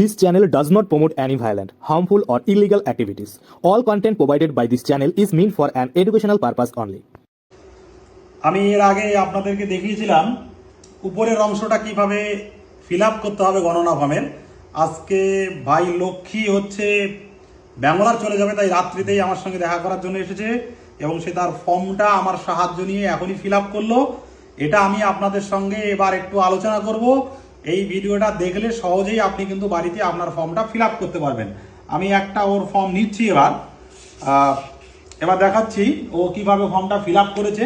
This channel does not promote any violent, harmful, or illegal activities. All content provided by this channel is meant for an educational purpose only. আমি এর আগে আপনাদেরকে দেখিয়েছিলাম উপরের অংশটা কীভাবে ফিল আপ করতে হবে গণনা ফর্মের আজকে ভাই লক্ষ্মী হচ্ছে ব্যাঙ্গলার চলে যাবে তাই রাত্রিতেই আমার সঙ্গে দেখা করার জন্য এসেছে এবং সে তার ফর্মটা আমার সাহায্য নিয়ে এখনই ফিল আপ করল এটা আমি আপনাদের সঙ্গে এবার একটু আলোচনা করব এই ভিডিওটা দেখলে সহজেই আপনি কিন্তু বাড়িতে আপনার ফর্মটা ফিল করতে পারবেন। আমি একটা ওর ফর্ম নিচ্ছি এবার। এবার দেখাচ্ছি ও কীভাবে ফর্মটা ফিল করেছে।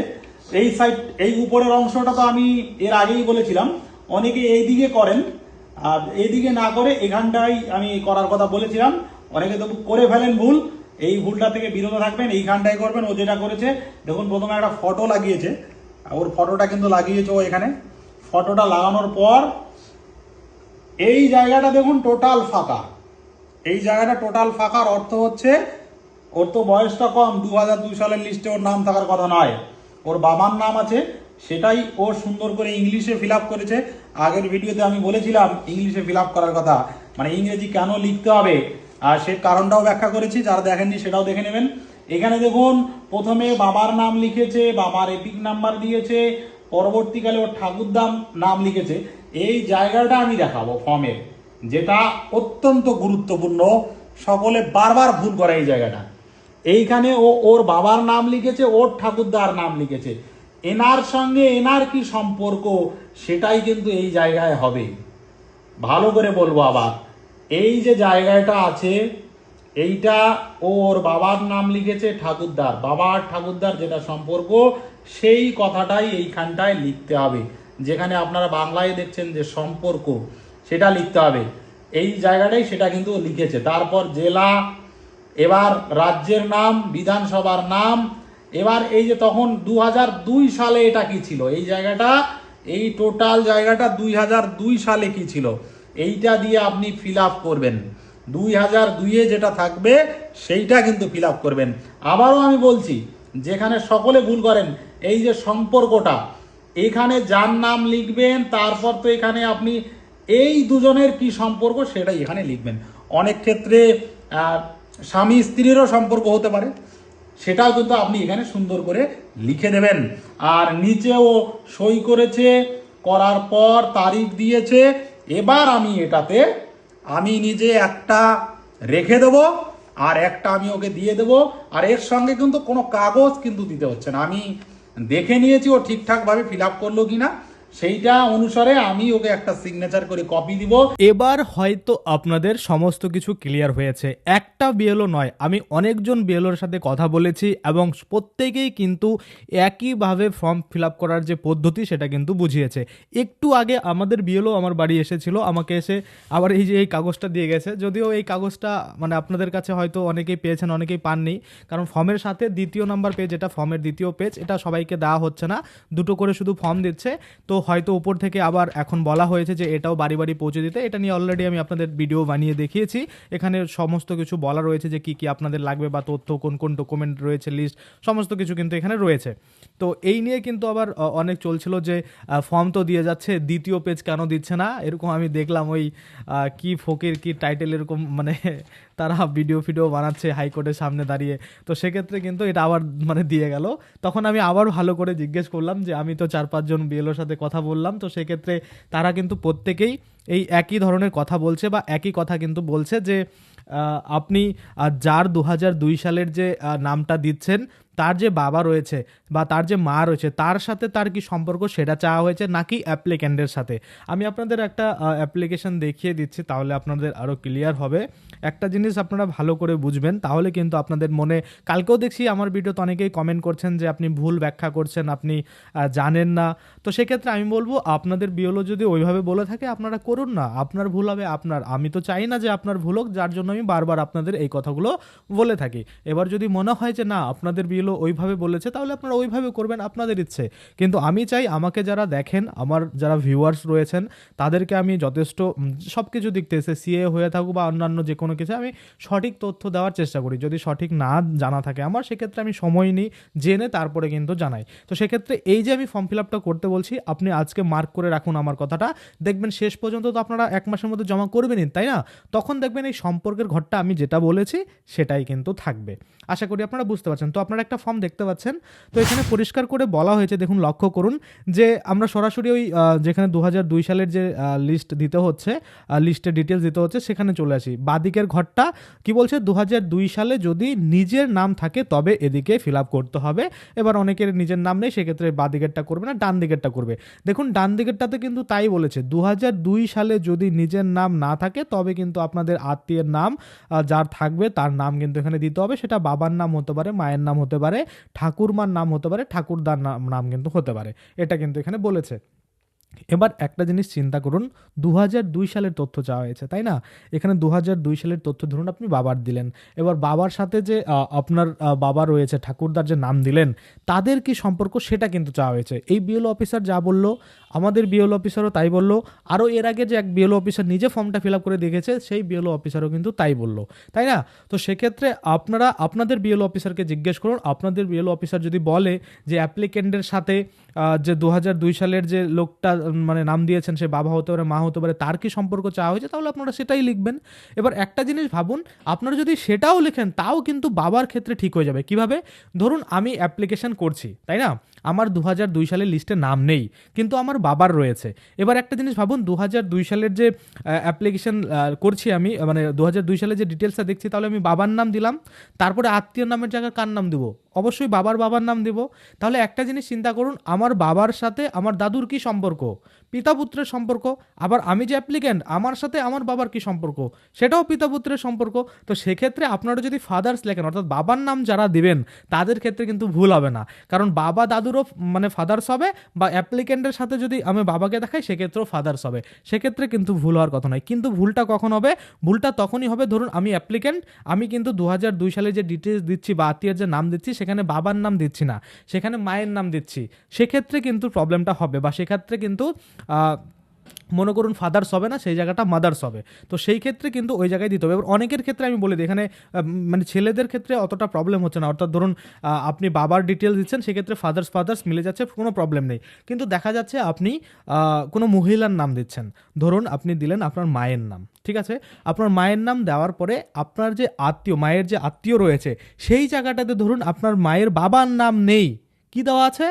এই সাইড, এই উপরের অংশটা তো আমি এর আগেই বলেছিলাম। অনেকে এই দিকে করেন, আর এইদিকে না করে এখানটাই আমি করার কথা বলেছিলাম। অনেকে তো করে ফেলেন ভুল। এই ভুলটা থেকে বিরত থাকবেন, এইখানটাই করবেন, ও যেটা করেছে। দেখুন, প্রথমে একটা ফটো লাগিয়েছে। ওর ফটোটা কিন্তু লাগিয়েছে ও এখানে। ফটোটা লাগানোর পর এই জায়গাটা দেখুন টোটাল ফাঁকা। এই জায়গাটা টোটাল ফাঁকার অর্থ হচ্ছে, ওর তো বয়সটা কম দু হাজার দুই সালের লিস্টে ওর নাম থাকার কথা নয়। ওর বাবার নাম আছে, সেটাই ও সুন্দর করে ইংলিশে ফিল করেছে। আগের ভিডিওতে আমি বলেছিলাম ইংলিশে ফিল করার কথা। মানে ইংরেজি কেন লিখতে হবে? আর সে কারণটাও ব্যাখ্যা করেছি, যারা দেখেননি সেটাও দেখে নেবেন। এখানে দেখুন, প্রথমে বাবার নাম লিখেছে, বাবার এপিক নাম্বার দিয়েছে, পরবর্তীকালে ওর ঠাকুরদাম নাম লিখেছে। এই জায়গাটা আমি দেখাবো ফর্মের, যেটা অত্যন্ত গুরুত্বপূর্ণ। সকলে বারবার ভুল করে এই জায়গাটা। এইখানে ও, ওর বাবার নাম লিখেছে, ওর ঠাকুরদার নাম লিখেছে। এনার সঙ্গে এনার কি সম্পর্ক, সেটাই কিন্তু এই জায়গায় হবে। ভালো করে বলব আবার, এই যে জায়গাটা আছে, এইটা ওর বাবার নাম লিখেছে ঠাকুরদার। বাবার ঠাকুরদার যেটা সম্পর্ক, সেই কথাটাই এইখানটায় লিখতে হবে। যেখানে আপনারা বাংলায় দেখছেন যে সম্পর্ক, সেটা লিখতে হবে। এই জায়গাটাই সেটা কিন্তু লিখেছে। তারপর জেলা, এবার রাজ্যের নাম, বিধানসভার নাম, এবার এই যে তখন দু দুই সালে এটা কি ছিল? এই জায়গাটা, এই টোটাল জায়গাটা দুই দুই সালে কি ছিল? এইটা দিয়ে আপনি ফিল করবেন। দুই হাজার দুইয়ে যেটা থাকবে, সেইটা কিন্তু ফিল করবেন। আবারও আমি বলছি, যেখানে সকলে ভুল করেন, এই যে সম্পর্কটা এখানে যার নাম লিখবেন, তারপর তো এখানে আপনি এই দুজনের কি সম্পর্ক সেটাই এখানে লিখবেন। অনেক ক্ষেত্রে স্বামী স্ত্রীরও সম্পর্ক হতে পারে, সেটাও কিন্তু আপনি এখানে সুন্দর করে লিখে দেবেন। আর নিচেও সই করেছে, করার পর তারিখ দিয়েছে, এবার আমি এটাতে, আমি নিজে একটা রেখে দেবো, আর একটা আমি ওকে দিয়ে দেবো, আর এর সঙ্গে কিন্তু কোনো কাগজ কিন্তু দিতে হচ্ছে না। আমি দেখে নিয়েছি ও ঠিকঠাকভাবে ফিল আপ করল কিনা। সেইটা অনুসারে আমি ওকে একটা সিগনেচার করে কপি দিব। এবার হয়তো আপনাদের সমস্ত কিছু ক্লিয়ার হয়েছে। একটা বিএলও নয়, আমি অনেকজন বিএলওর সাথে কথা বলেছি এবং প্রত্যেকেই কিন্তু একইভাবে ফর্ম ফিল আপ করার যে পদ্ধতি, সেটা কিন্তু বুঝিয়েছে। একটু আগে আমাদের বিএলও আমার বাড়ি এসেছিল, আমাকে এসে আবার এই যে এই কাগজটা দিয়ে গেছে। যদিও এই কাগজটা মানে আপনাদের কাছে হয়তো অনেকেই পেয়েছেন, অনেকেই পাননি। কারণ ফর্মের সাথে দ্বিতীয় নাম্বার পেজ এটা ফর্মের দ্বিতীয় পেজ এটা সবাইকে দেওয়া হচ্ছে না। দুটো করে শুধু ফর্ম দিচ্ছে। তো হয়তো উপর থেকে আবার এখন বলা হয়েছে যে এটাও বাড়ি বাড়ি পৌঁছে দিতে। এটা নিয়ে অলরেডি আমি আপনাদের ভিডিও বানিয়ে দেখিয়েছি। এখানে সমস্ত কিছু বলা রয়েছে যে কি কি আপনাদের লাগবে বা তথ্য, কোন কোন ডকুমেন্ট রয়েছে লিস্ট সমস্ত কিছু কিন্তু এখানে রয়েছে। তো এই নিয়ে কিন্তু আবার অনেক চলছিল যে ফর্ম তো দিয়ে যাচ্ছে, দ্বিতীয় পেজ কেন দিচ্ছে না? এরকম আমি দেখলাম ওই কি ফকির, কি টাইটেল এরকম মানে তারা ভিডিও ফিডিও বানাচ্ছে হাইকোর্টের সামনে দাঁড়িয়ে। তো সেক্ষেত্রে কিন্তু এটা আবার মানে দিয়ে গেল। তখন আমি আবার ভালো করে জিজ্ঞেস করলাম যে, আমি তো চার পাঁচজন বিএলওর সাথে কথা বললাম, তো সেক্ষেত্রে তারা কিন্তু প্রত্যেকেই এই একই ধরনের কথা বলছে বা একই কথা কিন্তু বলছে যে আপনি যার দু সালের যে নামটা দিচ্ছেন তার যে বাবা রয়েছে বা তার যে মা রয়েছে, তার সাথে তার কি সম্পর্ক সেটা চাওয়া হয়েছে নাকি অ্যাপ্লিক্যান্টের সাথে? আমি আপনাদের একটা অ্যাপ্লিকেশন দেখিয়ে দিচ্ছি, তাহলে আপনাদের আরও ক্লিয়ার হবে। একটা জিনিস আপনারা ভালো করে বুঝবেন, তাহলে কিন্তু আপনাদের মনে, কালকেও দেখছি আমার ভিডিওতে অনেকেই কমেন্ট করছেন যে আপনি ভুল ব্যাখ্যা করছেন, আপনি জানেন না। তো সেক্ষেত্রে আমি বলব, আপনাদের বিওলো যদি ওইভাবে বলে থাকে, আপনারা করুন না। আপনার ভুল হবে আপনার। আমি তো চাই না যে আপনার ভুল হোক, যার জন্য আমি বারবার আপনাদের এই কথাগুলো বলে থাকি। এবার যদি মনে হয় যে না, আপনাদের বিওলো বিএলও ওইভাবে বলেছে, তাহলে আপনারা ওইভাবে করবেন, আপনাদের ইচ্ছে। কিন্তু আমি চাই আমাকে যারা দেখেন, আমার যারা ভিউয়ার্স রয়েছেন, তাদেরকে আমি যথেষ্ট সব কিছু দিক থেকে সিএ হয়ে থাকুক বা অন্যান্য যে কোনো কিছু, আমি সঠিক তথ্য দেওয়ার চেষ্টা করি। যদি সঠিক না জানা থাকে আমার, সেক্ষেত্রে আমি সময় নিই, জেনে তারপরে কিন্তু জানাই। তো সেক্ষেত্রে এই যে আমি ফর্ম ফিল আপটা করতে বলছি, আপনি আজকে মার্ক করে রাখুন আমার কথাটা। দেখবেন শেষ পর্যন্ত তো আপনারা এক মাসের মধ্যে জমা করবেনই, তাই না? তখন দেখবেন এই সম্পর্কের ঘরটা আমি যেটা বলেছি, সেটাই কিন্তু থাকবে। আশা করি আপনারা বুঝতে পারছেন। তো আপনারা একটা ফর্ম দেখতে পাচ্ছেন। তো এখানে পরিষ্কার করে বলা হয়েছে, দেখুন, লক্ষ্য করুন যে আমরা সরাসরি ওই যেখানে দু দুই সালের যে লিস্ট দিতে হচ্ছে লিস্টের ডিটেলস দিতে হচ্ছে, সেখানে চলে আসি। বাদিকের ঘরটা কি বলছে? দু দুই সালে যদি নিজের নাম থাকে, তবে এদিকে ফিল আপ করতে হবে। এবার অনেকের নিজের নাম নেই, সেক্ষেত্রে বাদিকেরটা করবে না ডান দিকেরটা করবে। দেখুন ডান দিকেরটাতে কিন্তু তাই বলেছে দু দুই সালে যদি নিজের নাম না থাকে, তবে কিন্তু আপনাদের আত্মীয়ের নাম যার থাকবে, তার নাম কিন্তু এখানে দিতে হবে। সেটা বাবার নাম হতে পারে, মায়ের নাম হতে পারে ঠাকুরমার নাম হতে পারে ঠাকুরদার নাম নাম কিন্তু হতে পারে। এটা কিন্তু এখানে বলেছে। এবার একটা জিনিস চিন্তা করুন দু হাজার দুই সালের তথ্য চাওয়া হয়েছে, তাই না? এখানে দু হাজার দুই সালের তথ্য ধরুন আপনি বাবার দিলেন। এবার বাবার সাথে যে আপনার বাবা রয়েছে, ঠাকুরদার যে নাম দিলেন, তাদের কি সম্পর্ক সেটা কিন্তু চাওয়া হয়েছে। এই বিএল অফিসার যা বলল, আমাদের বিএল অফিসারও তাই বলল, আরও এর আগে যে এক বিএল অফিসার নিজে ফর্মটা ফিল করে দেখেছে, সেই বিএল অফিসারও কিন্তু তাই বলল, তাই না? তো সেক্ষেত্রে আপনারা, আপনাদের বিএল অফিসারকে জিজ্ঞেস করুন, আপনাদের বিএল অফিসার যদি বলে যে অ্যাপ্লিকেন্টের সাথে যে দু হাজার দুই সালের যে লোকটা মানে নাম দিয়েছেন, সে বাবা হতে পারে, মা হতে পারে, তার কি সম্পর্ক চাওয়া হয়েছে, তাহলে আপনারা সেটাই লিখবেন। এবার একটা জিনিস ভাবুন, আপনারা যদি সেটাও লেখেন, তাও কিন্তু বাবার ক্ষেত্রে ঠিক হয়ে যাবে। কীভাবে? ধরুন আমি অ্যাপ্লিকেশন করছি, তাই না? আমার দু দুই সালের লিস্টে নাম নেই, কিন্তু আমার বাবার রয়েছে। এবার একটা জিনিস ভাবুন দু দুই সালের যে অ্যাপ্লিকেশন করছি আমি মানে দু সালের যে ডিটেলসটা দেখছি, তাহলে আমি বাবার নাম দিলাম, তারপরে আত্মীয় নামের জায়গায় কার নাম দেবো? অবশ্যই বাবার বাবার নাম দেব। তাহলে একটা জিনিস চিন্তা করুন, আমার বাবার সাথে আমার দাদুর কি সম্পর্ক? পিতা পুত্রের সম্পর্ক, আবার আমি যে অ্যাপ্লিক্যান্ট আমার সাথে আমার বাবার কি সম্পর্ক? সেটাও পিতা পুত্রের সম্পর্ক। তো সেক্ষেত্রে আপনারা যদি ফাদার্স লেখেন, অর্থাৎ বাবার নাম যারা দিবেন, তাদের ক্ষেত্রে কিন্তু ভুল হবে না। কারণ বাবা দাদুরও মানে ফাদার্স হবে বা অ্যাপ্লিক্যান্টের সাথে যদি আমি বাবাকে দেখাই, সেক্ষেত্রেও ফাদার্স হবে। সেক্ষেত্রে কিন্তু ভুল হওয়ার কথা নয়। কিন্তু ভুলটা কখন হবে? ভুলটা তখনই হবে, ধরুন আমি অ্যাপ্লিক্যান্ট আমি কিন্তু দু হাজার দুই সালে যে ডিটেলস দিচ্ছি বা আত্মীয়ের যে নাম দিচ্ছি সেখানে বাবার নাম দিচ্ছি না, সেখানে মায়ের নাম দিচ্ছি, সেক্ষেত্রে কিন্তু প্রবলেমটা হবে বা সেক্ষেত্রে কিন্তু মনে করুন ফাদার্স হবে না, সেই জায়গাটা মাদার্স হবে। তো সেই ক্ষেত্রে কিন্তু ওই জায়গায় দিতে হবে। এবার অনেকের ক্ষেত্রে আমি বলি, এখানে মানে ছেলেদের ক্ষেত্রে অতটা প্রবলেম হচ্ছে না। অর্থাৎ ধরুন আপনি বাবার ডিটেলস দিচ্ছেন, সেক্ষেত্রে ফাদার্স ফাদার্স মিলে যাচ্ছে, কোনো প্রবলেম নেই। কিন্তু দেখা যাচ্ছে আপনি কোনো মহিলার নাম দিচ্ছেন। ধরুন, আপনি দিলেন আপনার মায়ের নাম, ঠিক আছে? আপনার মায়ের নাম দেওয়ার পরে আপনার যে আত্মীয়, মায়ের যে আত্মীয় রয়েছে, সেই জায়গাটাতে ধরুন, আপনার মায়ের বাবার নাম নেই। কি দেওয়া আছে?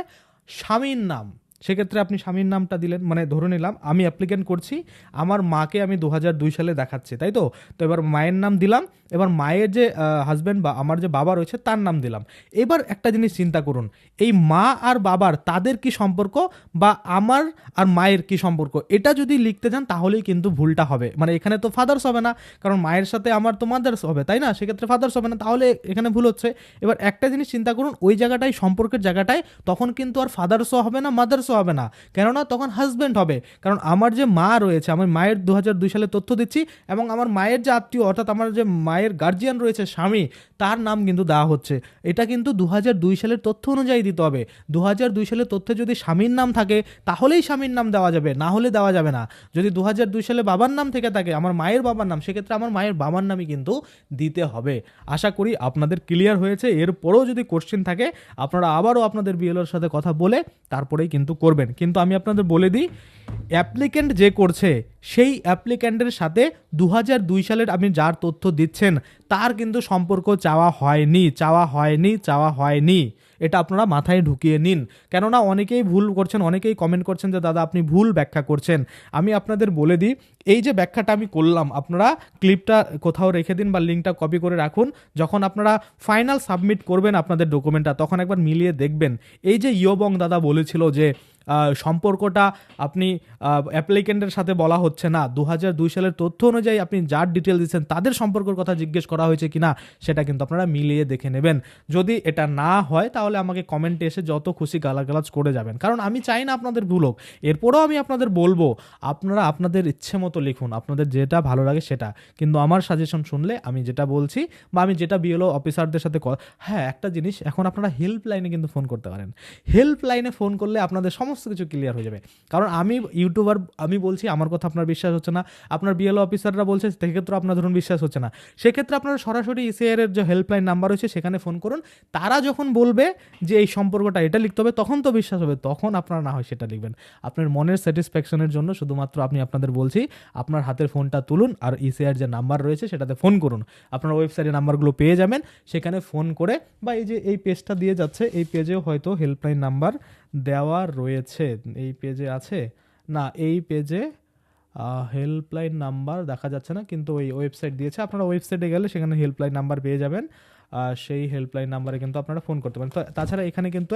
স্বামীর নাম। সেক্ষেত্রে আপনি স্বামীর নামটা দিলেন মানে ধরে নিলাম, আমি অ্যাপ্লিকেন্ট করছি, আমার মাকে আমি দু হাজার দুই সালে দেখাচ্ছি, তাই তো? তো এবার মায়ের নাম দিলাম, এবার মায়ের যে হাজব্যান্ড বা আমার যে বাবা রয়েছে, তার নাম দিলাম। এবার একটা জিনিস চিন্তা করুন, এই মা আর বাবার তাদের কি সম্পর্ক বা আমার আর মায়ের কি সম্পর্ক? এটা যদি লিখতে যান তাহলেই কিন্তু ভুলটা হবে। মানে এখানে তো ফাদার্স হবে না, কারণ মায়ের সাথে আমার তো মাদার্স হবে, তাই না? সেক্ষেত্রে ফাদার্স হবে না, তাহলে এখানে ভুল হচ্ছে। এবার একটা জিনিস চিন্তা করুন, ওই জায়গাটায় সম্পর্কের জায়গাটায় তখন কিন্তু আর ফাদার্সও হবে না মাদার্সও হবে না। কেননা তখন হাজব্যান্ড হবে। কারণ আমার যে মা রয়েছে আমার মায়ের দু হাজার দুই সালে তথ্য দিচ্ছি এবং আমার মায়ের যে আত্মীয়, অর্থাৎ আমার যে মায়ের গার্জিয়ান রয়েছে, স্বামী, তার নাম কিন্তু দেওয়া হচ্ছে। এটা কিন্তু দু হাজার দুই সালের তথ্য অনুযায়ী দিতে হবে। দু হাজার দুই সালের তথ্যে যদি স্বামীর নাম থাকে, তাহলেই স্বামীর নাম দেওয়া যাবে, না হলে দেওয়া যাবে না। যদি দু হাজার দুই সালে বাবার নাম থেকে থাকে, আমার মায়ের বাবার নাম, সেক্ষেত্রে আমার মায়ের বাবার নামই কিন্তু দিতে হবে। আশা করি আপনাদের ক্লিয়ার হয়েছে। এরপরেও যদি কোশ্চেন থাকে, আপনারা আবারও আপনাদের বিএলওর সাথে কথা বলে, তারপরেই কিন্তু করবেন। কিন্তু আমি আপনাদের বলে দিই অ্যাপ্লিক্যান্ট যে করছে, সেই অ্যাপ্লিক্যান্টের সাথে দু দুই সালের আপনি যার তথ্য দিচ্ছেন, তার কিন্তু সম্পর্ক চাওয়া হয়নি চাওয়া হয়নি চাওয়া হয়নি। এটা আপনারা মাথায় ঢুকিয়ে নিন। কেননা অনেকেই ভুল করছেন, অনেকেই কমেন্ট করছেন যে, দাদা, আপনি ভুল ব্যাখ্যা করছেন। আমি আপনাদের বলে দিই, এই যে ব্যাখ্যাটা আমি করলাম, আপনারা ক্লিপটা কোথাও রেখে দিন বা লিঙ্কটা কপি করে রাখুন। যখন আপনারা ফাইনাল সাবমিট করবেন আপনাদের ডকুমেন্টটা তখন একবার মিলিয়ে দেখবেন। এই যে ইয়বং দাদা বলেছিল যে সম্পর্কটা আপনি অ্যাপ্লিকেন্টের সাথে বলা হচ্ছে না। দু সালের তথ্য অনুযায়ী আপনি যার ডিটেল দিচ্ছেন, তাদের সম্পর্কের কথা জিজ্ঞেস করা হয়েছে কি না সেটা কিন্তু আপনারা মিলিয়ে দেখে নেবেন। যদি এটা না হয়, তাহলে আমাকে কমেন্টে এসে যত খুশি গালাগালাজ করে যাবেন। কারণ আমি চাই না আপনাদের ভুল হোক। এরপরেও আমি আপনাদের বলব, আপনারা আপনাদের ইচ্ছে মতো লিখুন, আপনাদের যেটা ভালো লাগে সেটা। কিন্তু আমার সাজেশন শুনলে আমি যেটা বলছি বা আমি যেটা বিএলও অফিসারদের সাথে হ্যাঁ একটা জিনিস, এখন আপনারা হেল্পলাইনে কিন্তু ফোন করতে পারেন। হেল্পলাইনে ফোন করলে আপনাদের সমস্ত কিছু ক্লিয়ার হয়ে যাবে। কারণ আমি ইউটিউবার আমি বলছি, আমার কথা আপনার বিশ্বাস হচ্ছে না। আপনার বিএলও অফিসাররা বলছে, সেক্ষেত্রে আপনার ধরুন বিশ্বাস হচ্ছে না। সেক্ষেত্রে আপনারা সরাসরি ইসিআর এর যে হেল্পলাইন নাম্বার রয়েছে, সেখানে ফোন করুন। তারা যখন বলবে যে এই সম্পর্কটা এটা লিখতে হবে, তখন তো বিশ্বাস হবে, তখন আপনারা না হয় সেটা লিখবেন। আপনার মনের স্যাটিসফ্যাকশনের জন্য শুধুমাত্র আপনি আপনাদের বলছি, আপনার হাতের ফোনটা তুলুন আর ইসিআর যে নাম্বার রয়েছে, সেটাতে ফোন করুন। আপনার ওয়েবসাইটে নাম্বারগুলো পেয়ে যাবেন, সেখানে ফোন করে বা এই যে, এই পেজটা দিয়ে যাচ্ছে, এই পেজেও হয়তো হেল্পলাইন নাম্বার দেওয়া রয়েছে, এই পেজে আছে? না, এই পেজে হেল্পলাইন নাম্বার দেখা যাচ্ছে না, কিন্তু ওই ওয়েবসাইট দিয়েছে। আপনারা ওয়েবসাইটে গেলে সেখানে হেল্পলাইন নাম্বার পেয়ে যাবেন। সেই হেল্পলাইন নাম্বারে কিন্তু আপনারা ফোন করতে পারেন। তো তাছাড়া এখানে কিন্তু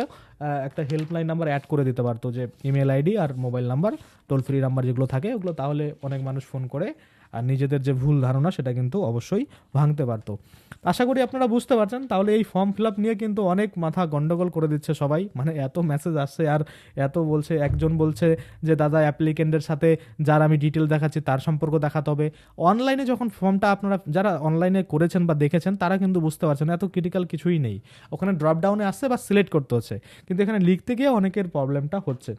একটা হেল্পলাইন নাম্বার অ্যাড করে দিতে পারতো, যে ইমেল আইডি আর mobile number toll free number যেগুলো থাকে, ওগুলো তাহলে অনেক মানুষ ফোন করে। আর নিজেদের যে ভুল ধারণা সেটা কিন্তু অবশ্যই ভাঙতে পারতো। আশা করি আপনারা বুঝতে পারছেন, তাহলে এই ফর্ম ফিল নিয়ে কিন্তু অনেক মাথা গন্ডগোল করে দিচ্ছে সবাই। মানে এত মেসেজ আসছে আর এত বলছে, একজন বলছে যে, দাদা অ্যাপ্লিকেন্টের সাথে যার আমি ডিটেল দেখাচ্ছি, তার সম্পর্ক দেখাতে হবে। অনলাইনে যখন ফর্মটা আপনারা, যারা অনলাইনে করেছেন বা দেখেছেন, তারা কিন্তু বুঝতে পারছেন, এত ক্রিটিক্যাল কিছুই নেই। ওখানে ড্রপডাউনে আসছে বা সিলেক্ট করতে হচ্ছে। কিন্তু এখানে লিখতে গিয়ে অনেকের প্রবলেমটা হচ্ছে।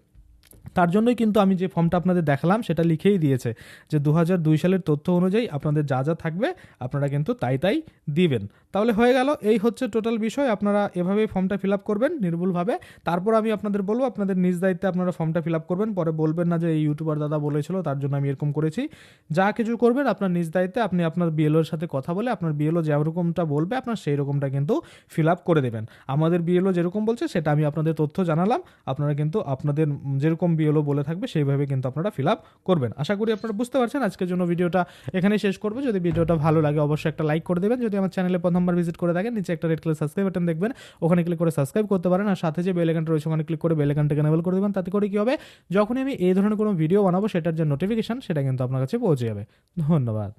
তার জন্যই কিন্তু আমি যে ফর্মটা আপনাদের দেখালাম, সেটা লিখেই দিয়েছে যে দু সালের তথ্য অনুযায়ী আপনাদের যা যা থাকবে আপনারা কিন্তু তাই তাই দিবেন। তাহলে হয়ে গেল, এই হচ্ছে টোটাল বিষয়। আপনারা এভাবেই ফর্মটা ফিল আপ করবেন নির্ভুলভাবে। তারপর আমি আপনাদের বলব, আপনাদের নিজ দায়িত্বে আপনারা ফর্মটা ফিল আপ করবেন। পরে বলবেন না যে এই ইউটিউবার দাদা বলেছিল, তার জন্য আমি এরকম করেছি। যা কিছু করবেন আপনার নিজ দায়িত্বে, আপনি আপনার বিএলওর সাথে কথা বলে আপনার বিএলও যেরকমটা বলবে, আপনার সেই রকমটা কিন্তু ফিল আপ করে দেবেন। আমাদের বিএলও যেরকম বলছে, সেটা আমি আপনাদের তথ্য জানালাম। আপনারা কিন্তু আপনাদের যেরকম বিএলও বলে থাকবে, সেইভাবে কিন্তু আপনারা ফিল আপ করবেন। আশা করি আপনারা বুঝতে পারছেন। আজকের জন্য ভিডিওটা এখানেই শেষ করব। যদি ভিডিওটা ভালো লাগে, অবশ্যই একটা লাইক করে দেবেন। যদি আমার চ্যানেলে প্রথমবার ভিজিট করে থাকেন, নিচে একটা রেড কালার সাবস্ক্রাইব বাটন দেখবেন। ওখানে ক্লিক করে সাবস্ক্রাইব করতে পারেন। আর সাথে যে বেল আইকনটা রয়েছে, ওখানে ক্লিক করে বেল আইকনটাকে এনেবল করে দেবেন। তাতে করে কি হবে? যখনই আমি এই ধরনের কোনো ভিডিও বানাবো, সেটার যে নোটিফিকেশন সেটা কিন্তু আপনার কাছে পৌঁছে যাবে। ধন্যবাদ।